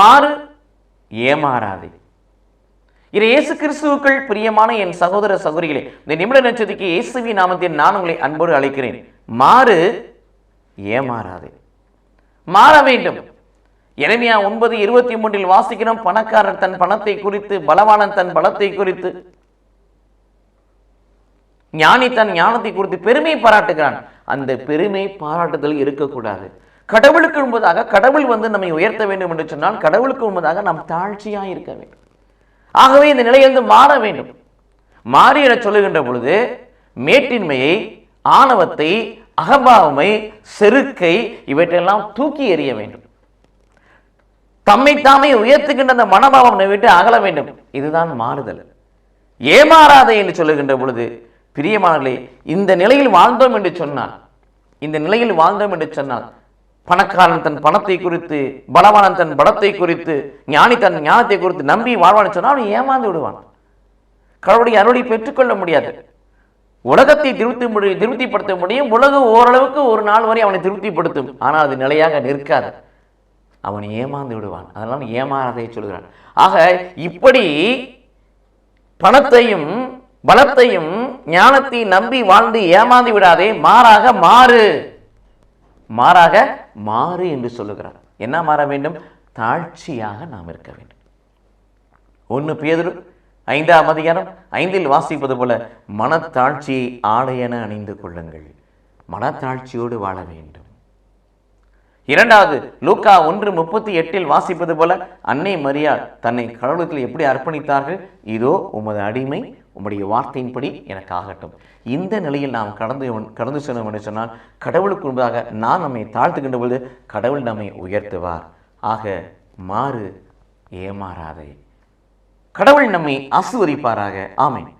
மாறு ஏமாறாதே. இது இயேசு கிறிஸ்துவுக்குள் பிரியமான என் சகோதர சகோதரிகளே இந்த நிமிட நட்சத்திற்கு இயேசுவி நாமத்தில் நான் உங்களை அன்போடு அழைக்கிறேன். மாறு ஏமாறாதே. மாற வேண்டும். எரேமியா ஒன்பது இருபத்தி மூன்றில் வாசிக்கிறோம் பணக்காரர் தன் பணத்தை குறித்து பலவானன் தன் பலத்தை குறித்து. ஞானி தன் ஞானத்தை குறித்து பெருமை பாராட்டுகிறான். அந்த பெருமை பாராட்டுதல் இருக்கக்கூடாது. கடவுளுக்கு முன்பதாக கடவுள் வந்து நம்மை உயர்த்த வேண்டும் என்று சொன்னால் கடவுளுக்கு முன்பதாக நாம் தாழ்ச்சியாக இருக்க வேண்டும். ஆகவே இந்த நிலையிலிருந்து மாற வேண்டும். மாறி என சொல்லுகின்ற பொழுது மேட்டின்மையை ஆணவத்தை அகபாவமை செருக்கை இவற்றையெல்லாம் தூக்கி எறிய வேண்டும். தம்மை தாமே உயர்த்துகின்ற அந்த மனபாவம் விட்டு அகல வேண்டும். இதுதான் மாறுதல். ஏமாறாதே என்று சொல்லுகின்ற பொழுது பிரியமானர்களே இந்த நிலையில் வாழ்ந்தோம் என்று சொன்னால் இந்த நிலையில் வாழ்ந்தோம் என்று சொன்னால் பணக்காரன் தன் பணத்தை குறித்து பலவானன் தன் பலத்தை குறித்து ஞானி தன் ஞானத்தை குறித்து நம்பி வாழ்வான்னு சொன்னால் அவன் ஏமாந்து விடுவான். கடவுளுடைய அருளை பெற்றுக்கொள்ள முடியாது. உலகத்தை திருப்தி முடியும் திருப்திப்படுத்த முடியும். உலகம் ஓரளவுக்கு ஒரு நாள் வரை அவனை திருப்திப்படுத்தும். ஆனால் அது நிலையாக நிற்காது. அவன் ஏமாந்து விடுவான். அதெல்லாம் ஏமாறதை சொல்கிறான். ஆக இப்படி பணத்தையும் பலத்தையும் ஞானத்தை நம்பி வாழ்ந்து ஏமாந்து விடாதே மாறாக மாறு. மாறாக மாறு என்று சொல்லுகிறார். என்ன மாற வேண்டும்? தாழ்ச்சியாக நாம் இருக்க வேண்டும். ஒன்று பேதுரு ஐந்தாம் அதிகாரம் ஐந்தில் வாசிப்பது போல மனத்தாழ்ச்சியை ஆடையென அணிந்து கொள்ளுங்கள். மனத்தாழ்ச்சியோடு வாழ வேண்டும். இரண்டாவது லூக்கா ஒன்று முப்பத்தி எட்டில் வாசிப்பது போல அன்னை மரியா தன்னை கடவுளத்தில் எப்படி அர்ப்பணித்தார்கள்? இதோ உமது அடிமை உம்முடைய வார்த்தையின்படி எனக்கு ஆகட்டும். இந்த நிலையில் நாம் கடந்து கடந்து செல்லும் என்று சொன்னால் கடவுளுக்கு முன்பாக நான் நம்மை தாழ்த்துகின்ற பொழுது கடவுள் நம்மை உயர்த்துவார். ஆக மாறு ஏமாறாதே. கடவுள் நம்மை ஆசிர்வதிப்பாராக. ஆமை